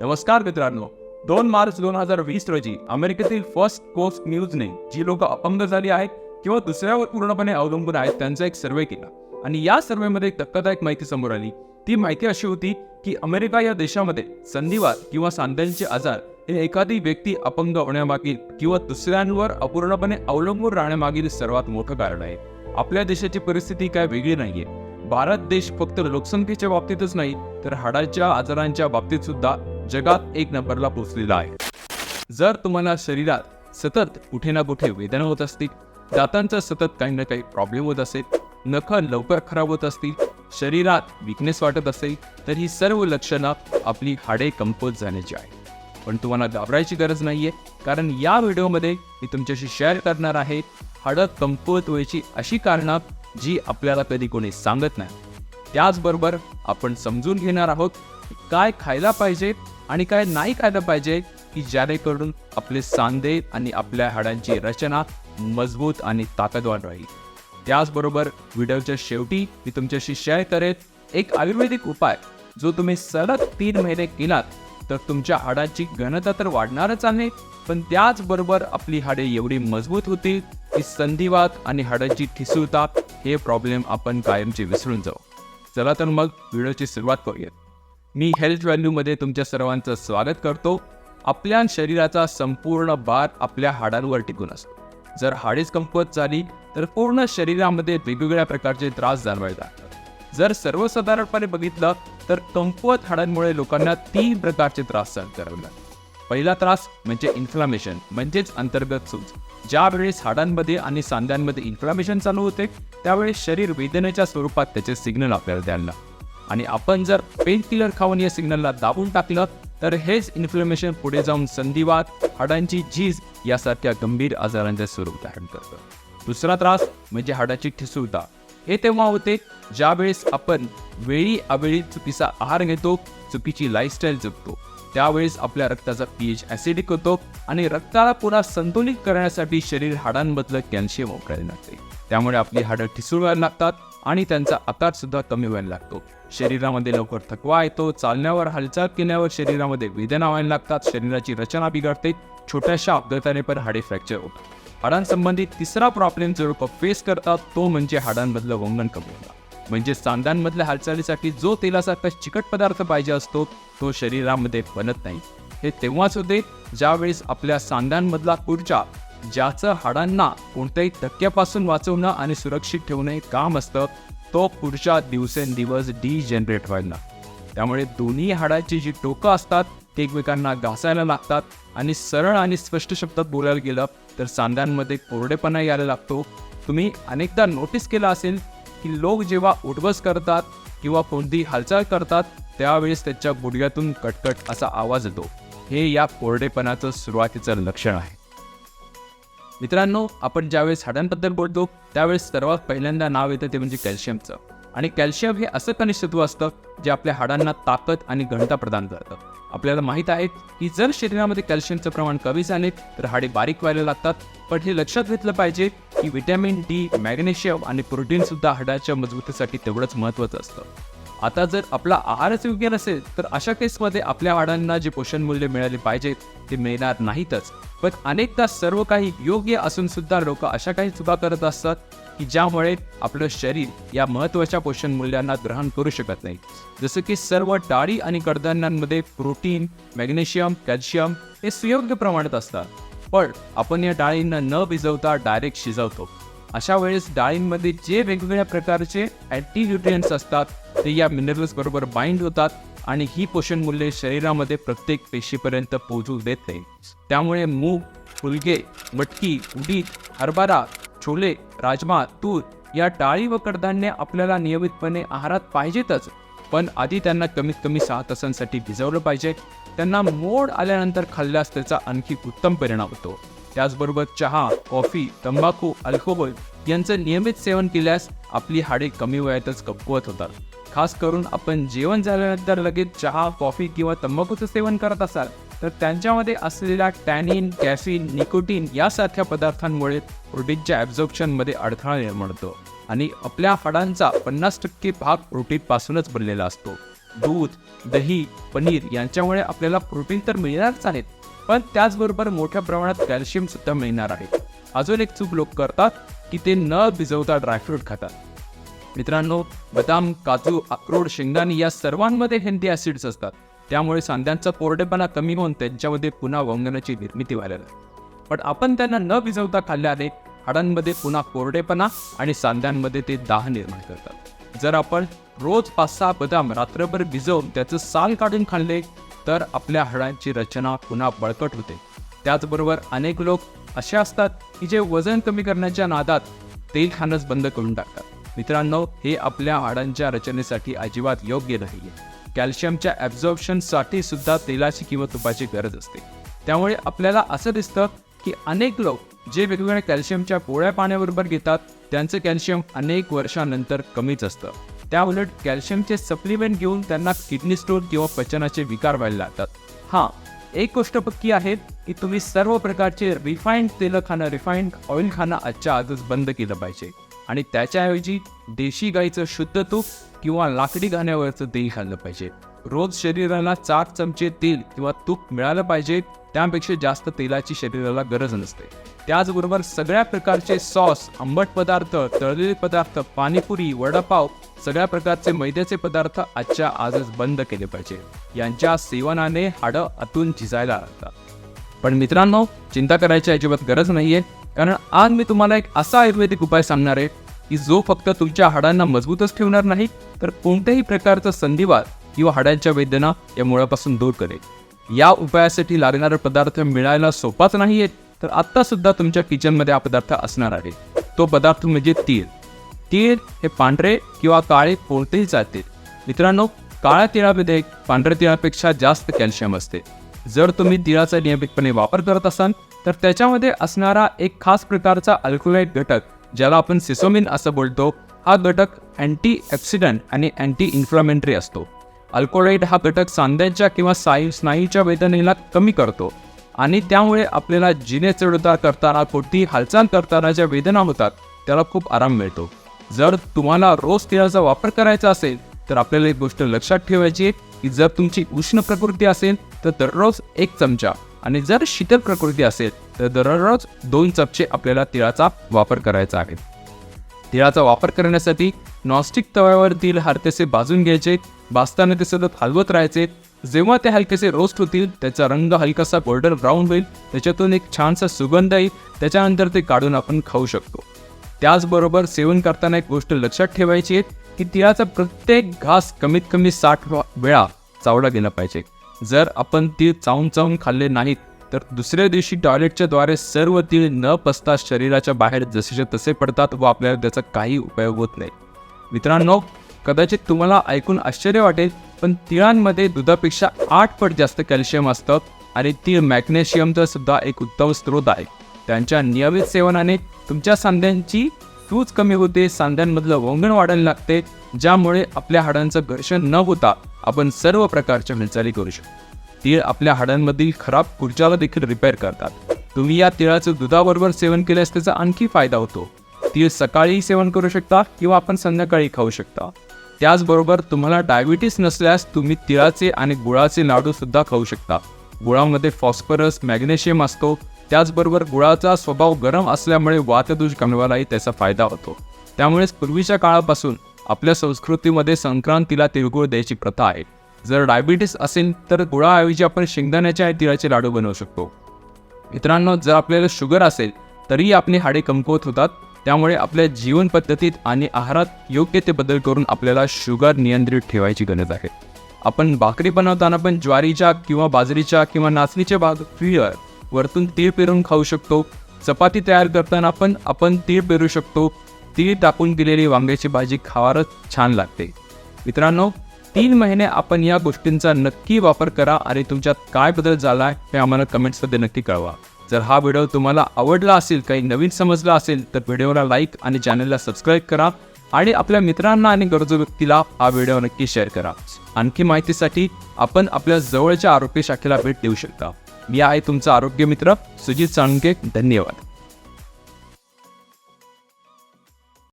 नमस्कार मित्रांनो. दोन मार्च दोन हजार वीस रोजी अमेरिकेतील फर्स्ट कोस्ट न्यूजने जी लोक अपंग झाली आहेत किंवा दुसऱ्यावर पूर्णपणे अवलंबून आहेत त्यांचा एक सर्वे केला. आणि या सर्वेमध्ये एक धक्कादायक माहिती समोर आली. ती माहिती अशी होती की अमेरिका या देशामध्ये संधिवात किंवा सांध्यांचे आजार हे एखादी व्यक्ती अपंग होण्यामागील किंवा दुसऱ्यांवर अपूर्णपणे अवलंबून राहण्यामागील सर्वात मोठं कारण आहे. आपल्या देशाची परिस्थिती काय वेगळी नाहीये. भारत देश फक्त लोकसंख्येच्या बाबतीतच नाही तर हाडाच्या आजारांच्या बाबतीत सुद्धा जगात एक नंबरला पोहोचलेला आहे. जर तुम्हाला शरीरात सतत कुठे ना कुठे वेदना होत असतील दातांचा सतत काही ना काही प्रॉब्लेम होत असेल नखं लवकर खराब होत असतील शरीरात विकनेस वाटत असेल तर ही सर्व लक्षणं आपली हाडे कंपोज जाण्याची आहे पण तुम्हाला घाबरायची गरज नाहीये कारण या व्हिडिओमध्ये मी तुमच्याशी शेअर करणार आहे हाडं कमकुवत व्हायची अशी कारणं जी आपल्याला कधी कोणी सांगत नाही. त्याचबरोबर आपण समजून घेणार आहोत काय खायला पाहिजे आणि काय नाही खायला पाहिजे की जेणेकरून आपले सांधे आणि आपल्या हाडांची रचना मजबूत आणि ताकदवान राहील. त्याचबरोबर व्हिडिओच्या शेवटी मी तुमच्याशी शेअर करेन एक आयुर्वेदिक उपाय जो तुम्ही सलग तीन महिने केलात तर तुमच्या हाडांची घनता तर वाढणारच आहे पण त्याचबरोबर आपली हाडे एवढी मजबूत होतील की संधिवात आणि हाडांची ठिसूळता हे प्रॉब्लेम आपण कायमचे विसरून जाऊ. चला तर मग व्हिडिओची सुरुवात करूयात. मी हेल्थ व्हॅल्यूमध्ये तुमच्या सर्वांचं स्वागत करतो. आपल्या शरीराचा संपूर्ण भार आपल्या हाडांवर टिकून असतो. जर हाडेच कमकुवत झाली तर पूर्ण शरीरामध्ये वेगवेगळ्या प्रकारचे त्रास जाणवायला लागतात जर सर्वसाधारणपणे बघितलं तर कमकुवत हाडांमुळे लोकांना तीन प्रकारचे त्रास सहन करावे लागतात. पहिला त्रास म्हणजे इन्फ्लामेशन म्हणजेच अंतर्गत सूज. ज्या वेळेस हाडांमध्ये आणि सांध्यांमध्ये इन्फ्लामेशन चालू होते त्यावेळेस शरीर वेदनेच्या स्वरूपात त्याचे सिग्नल आपल्याला द्यायला लागतात आणि आपण जर पेन किलर खाऊन या सिग्नलला दाबून टाकलं तर हेच इन्फ्लेमेशन पुढे जाऊन संधिवात हाडांची झीज यासारख्या गंभीर आजारांचे स्वरूप धारण करतं. दुसरा त्रास म्हणजे हाडाची ठिसूळता. हे तेव्हा होते ज्यावेळेस आपण वेळी अवेळी चुकीचा आहार घेतो चुकीची लाईफस्टाईल जगतो. त्यावेळेस आपल्या रक्ताचा पीएच ॲसिडिक होतो आणि रक्ताला पुन्हा संतुलित करण्यासाठी शरीर हाडांमधलं कॅल्शियम वापरायला लागते. त्यामुळे आपली हाडं ठिसूळ व्हायला लागतात आणि त्यांचा आकारसुद्धा कमी व्हायला लागतो. शरीरामध्ये लवकर थकवा येतो चालण्यावर हालचाल केल्यावर शरीरामध्ये वेदना व्हायला लागतात शरीराची रचना बिघडते छोट्याशा अपघाताने पण हाडे फ्रॅक्चर होतात. हाडांसंबंधित तिसरा प्रॉब्लेम जो लोक फेस करतात तो म्हणजे हाडांमधलं वंगण कमी होणं. म्हणजे सांध्यांमधल्या हालचालीसाठी जो तेलासारखा चिकट पदार्थ पाहिजे असतो तो शरीरामध्ये बनत नाही. हे तेव्हाच होते ज्यावेळेस आपल्या सांध्यांमधला ऊर्जा ज्याचं हाडांना कोणत्याही धक्क्यापासून वाचवणं आणि सुरक्षित ठेवणं हे काम असतं तो पुढच्या दिवसेंदिवस डिजनरेट व्हायला त्यामुळे दोन्ही हाडाची जी टोकं असतात ते एकमेकांना घासायला लागतात आणि सरळ आणि स्पष्ट शब्दात बोलायला गेलं तर सांध्यांमध्ये कोरडेपणा यायला लागतो. तुम्ही अनेकदा नोटीस केलं असेल की लोक जेव्हा उठबस करतात किंवा कोणती हालचाल करतात त्यावेळेस त्याच्या गुडघ्यातून कटकट असा आवाज येतो. हे या कोरडेपणाचं सुरुवातीचं लक्षण आहे. मित्रांनो आपण ज्यावेळेस हाडांबद्दल बोलतो त्यावेळेस सर्वात पहिल्यांदा नाव येतं ते म्हणजे कॅल्शियमचं. आणि कॅल्शियम हे असं खनिजतत्व असतं जे आपल्या हाडांना ताकद आणि घनता प्रदान करतं. आपल्याला माहीत आहे की जर शरीरामध्ये कॅल्शियमचं प्रमाण कमी झाले तर हाडे बारीक व्हायला लागतात. पण हे लक्षात घेतलं पाहिजे की व्हिटॅमिन डी मॅग्नेशियम आणि प्रोटीन सुद्धा हाडाच्या मजबूतीसाठी तेवढंच महत्त्वाचं असतं. आता जर आपला आहारच योग्य नसेल तर अशा केसमध्ये आपल्या वाडांना जे पोषण मूल्य मिळाले पाहिजे ते मिळणार नाहीतच. पण अनेकदा सर्व काही योग्य असून सुद्धा लोक अशा काही चुका करत असतात की ज्यामुळे आपलं शरीर या महत्त्वाच्या पोषण मूल्यांना ग्रहण करू शकत नाही. जसं की सर्व डाळी आणि कडधान्यांमध्ये प्रोटीन मॅग्नेशियम कॅल्शियम हे सुयोग्य प्रमाणात असतात. पण आपण या डाळींना न भिजवता डायरेक्ट शिजवतो. अशा वेळेस डाळींमध्ये जे वेगवेगळ्या प्रकारचे अँटीन्यूट्रियंट्स असतात ते या मिनरल्स बरोबर बाइंड होतात आणि ही पोषण मूल्ये शरीरामध्ये प्रत्येक पेशीपर्यंत पोहोचू देत. नाही त्यामुळे मूग फुलगे मटकी उडीद हरभरा छोले राजमा तूर या डाळी व कडधान्य आपल्याला नियमितपणे आहारात पाहिजेतच. पण आधी त्यांना कमीत कमी सहा तासांसाठी भिजवलं पाहिजे. त्यांना मोड आल्यानंतर खाल्ल्यास त्याचा आणखी उत्तम परिणाम होतो. त्याचबरोबर चहा कॉफी तंबाखू अल्कोहोल यांचं नियमित सेवन केल्यास आपली हाडे कमी वयातच कमकुवत होतात. खास करून आपण जेवण झाल्यानंतर लगेच चहा कॉफी किंवा तंबाखूचं सेवन करत असाल तर त्यांच्यामध्ये असलेल्या टॅनिन कॅफिन निकोटीन यासारख्या पदार्थांमुळे प्रोटीनच्या ॲब्झॉर्प्शनमध्ये अडथळा निर्माण होतो आणि आपल्या हाडांचा पन्नास टक्के भाग प्रोटीनपासूनच बनलेला असतो. दूध दही पनीर यांच्यामुळे आपल्याला प्रोटीन तर मिळणारच आहेत पण त्याचबरोबर मोठ्या प्रमाणात कॅल्शियम सुद्धा मिळणार आहे. अजून एक चूक लोक करतात की ते न भिजवता ड्रायफ्रूट खातात. मित्रांनो बदाम काजू अक्रोड शेंगदाणे या सर्वांमध्ये हेल्दी ॲसिड्स असतात. त्यामुळे सांध्यांचा कोरडेपणा कमी होऊन त्यांच्यामध्ये पुन्हा वंगणाची निर्मिती व्हायला लागते पण आपण त्यांना न भिजवता खाल्ल्याने हाडांमध्ये पुन्हा कोरडेपणा आणि सांध्यांमध्ये ते दाह निर्माण करतात. जर आपण रोज पाच सहा बदाम रात्रभर भिजवून त्याचं साल काढून खाल्ले तर आपल्या हाडांची रचना पुन्हा बळकट होते. त्याचबरोबर अनेक लोक असे असतात की जे वजन कमी करण्याच्या नादात तेल खाणंच बंद करून टाकतात. मित्रांनो हे आपल्या हाडांच्या रचनेसाठी अजिबात योग्य नाही कॅल्शियमच्या ॲब्झॉर्प्शनसाठी सुद्धा तेलाची किंवा तुपाची गरज असते. त्यामुळे आपल्याला असं दिसतं की अनेक लोक जे वेगवेगळ्या कॅल्शियमच्या पोळ्या पाण्याबरोबर घेतात त्यांचं कॅल्शियम अनेक वर्षानंतर कमीच असतं. त्या उलट कॅल्शियमचे सप्लिमेंट घेऊन त्यांना किडनी स्टोन किंवा पचनाचे विकार व्हायला लागतात. हां एक गोष्ट पक्की आहे की तुम्ही सर्व प्रकारचे रिफाईंड तेलं खाणं रिफाईंड ऑइल खाणं आजच्या आजच बंद केलं पाहिजे. आणि त्याच्याऐवजी देशी गाईचं शुद्ध तूप किंवा लाकडी घाण्यावरचं तेल खाल्लं पाहिजे. रोज शरीराला चार चमचे तेल किंवा तूप मिळालं पाहिजे त्यापेक्षा जास्त तेलाची शरीराला गरज नसते. त्याचबरोबर सगळ्या प्रकारचे सॉस आंबट पदार्थ तळलेले पदार्थ पाणीपुरी वडापाव सगळ्या प्रकारचे मैद्याचे पदार्थ आजच्या आजच बंद केले पाहिजे. यांच्या सेवनाने हाडं आतून झिजायला लागतात. पण मित्रांनो चिंता करायची अजिबात गरज नाहीये. कारण आज मी तुम्हाला एक असा आयुर्वेदिक उपाय सांगणार आहे की जो फक्त तुमच्या हाडांना मजबूतच ठेवणार नाही तर कोणत्याही प्रकारचा संधिवात किंवा हाडांच्या वेदना या मुळापासून दूर करेल. या उपायासाठी लागणारे पदार्थ मिळायला सोपाच नाहीये तर आत्तासुद्धा तुमच्या किचनमध्ये हा पदार्थ असणार आहे. तो पदार्थ म्हणजे तीळ. तीळ हे पांढरे किंवा काळे कोणतेही चालतील मित्रांनो काळ्या तिळामध्ये पांढऱ्या तिळापेक्षा जास्त कॅल्शियम असते. जर तुम्ही तिळाचा नियमितपणे वापर करत असाल तर त्याच्यामध्ये असणारा एक खास प्रकारचा अल्कोलाइट घटक ज्याला आपण सिसोमिन असं बोलतो हा घटक अँटी ॲक्सिडंट आणि अँटी इन्फ्लामेंटरी असतो. अल्कोलाइट हा घटक सांध्यांच्या किंवा साई स्नायूच्या वेदनेला कमी करतो आणि त्यामुळे आपल्याला जिने चढता करताना कोणतीही हालचाल करताना ज्या वेदना होतात त्याला खूप आराम मिळतो. जर तुम्हाला रोज तिळाचा वापर करायचा असेल तर आपल्याला एक गोष्ट लक्षात ठेवायची आहे की जर तुमची उष्ण प्रकृती असेल तर दररोज एक चमचा आणि जर शीतल प्रकृती असेल तर दररोज दोन चमचे आपल्याला तिळाचा वापर करायचा आहे. तिळाचा वापर करण्यासाठी नॉनस्टिक तव्यावर तीळ हरतेसे भाजून घ्यायचे भाजताना ते सतत हलवत राहायचे. जेव्हा ते हलकेसे रोस्ट होतील त्याचा रंग हलकासा गोल्डन ब्राऊन होईल. त्याच्यातून एक छानसा सुगंध येईल. त्याच्यानंतर ते काढून आपण खाऊ शकतो. त्याचबरोबर सेवन करताना एक गोष्ट लक्षात ठेवायची आहे की तिळाचा प्रत्येक घास कमीत कमी साठ वेळा चावला गेला पाहिजे. जर आपण तीळ चावून चावून खाल्ले नाहीत तर दुसऱ्या दिवशी टॉयलेटच्या द्वारे सर्व तीळ न पसता शरीराच्या बाहेर जसेचे तसे पडतात व आपल्याला त्याचा काही उपयोग होत नाही. मित्रांनो कदाचित तुम्हाला ऐकून आश्चर्य वाटेल पण तिळांमध्ये दुधापेक्षा आठ पट जास्त कॅल्शियम असतं आणि तीळ मॅग्नेशियमचा सुद्धा एक उत्तम स्रोत आहे. त्यांच्या नियमित सेवनाने तुमच्या सांध्यांची सूज कमी होते सांध्यांमधलं वंगण वाढायला लागते ज्यामुळे आपल्या हाडांचं घर्षण न होता आपण सर्व प्रकारच्या हालचाली करू शकतो. तीळ आपल्या हाडांमधील खराब ऊर्जाला देखील रिपेअर करतात. तुम्ही या तिळाचं दुधाबरोबर सेवन केल्यास त्याचा आणखी फायदा होतो. तीळ सकाळी सेवन करू शकता किंवा आपण संध्याकाळी खाऊ शकता. त्याचबरोबर तुम्हाला डायबिटीस नसल्यास तुम्ही तिळाचे आणि गुळाचे लाडू सुद्धा खाऊ शकता. गुळामध्ये फॉस्फरस मॅग्नेशियम असतो. त्याचबरोबर गुळाचा स्वभाव गरम असल्यामुळे वातदोष कमवायलाही त्याचा फायदा होतो. त्यामुळेच पूर्वीच्या काळापासून आपल्या संस्कृतीमध्ये संक्रांतीला तिळगुळ द्यायची प्रथा आहे. जर डायबिटीस असेल तर गुळाऐवजी आपण शेंगदाण्याचे आणि तिळाचे लाडू बनवू शकतो. मित्रांनो जर आपल्याला शुगर असेल तरीही आपली हाडे कमकुवत होतात. त्यामुळे आपल्या जीवन पद्धतीत आणि आहारात योग्य ते बदल करून आपल्याला शुगर नियंत्रित ठेवायची गरज आहे. आपण भाकरी बनवताना पण ज्वारीच्या किंवा बाजरीच्या किंवा नाचणीच्या भाग फिअर वरतून तीळ पेरून खाऊ शकतो. चपाती तयार करताना पण आपण तीळ पेरू शकतो. तीळ टाकून दिलेली वांग्याची भाजी खावारच छान लागते. मित्रांनो तीन महिने आपण या गोष्टींचा नक्की वापर करा आणि तुमच्यात काय बदल झाला हे आम्हाला कमेंट्समध्ये नक्की कळवा. जर हा व्हिडिओ तुम्हाला आवडला असेल काही नवीन समजला असेल तर व्हिडिओला लाईक आणि चॅनलला सबस्क्राईब करा आणि आपल्या मित्रांना आणि गरजू व्यक्तीला हा व्हिडिओ नक्की शेअर करा. आणखी माहितीसाठी आपण आपल्या जवळच्या आरोग्य शाखेला भेट देऊ शकता. मी आहे तुमचा आरोग्य मित्र सुजित साळुंके धन्यवाद.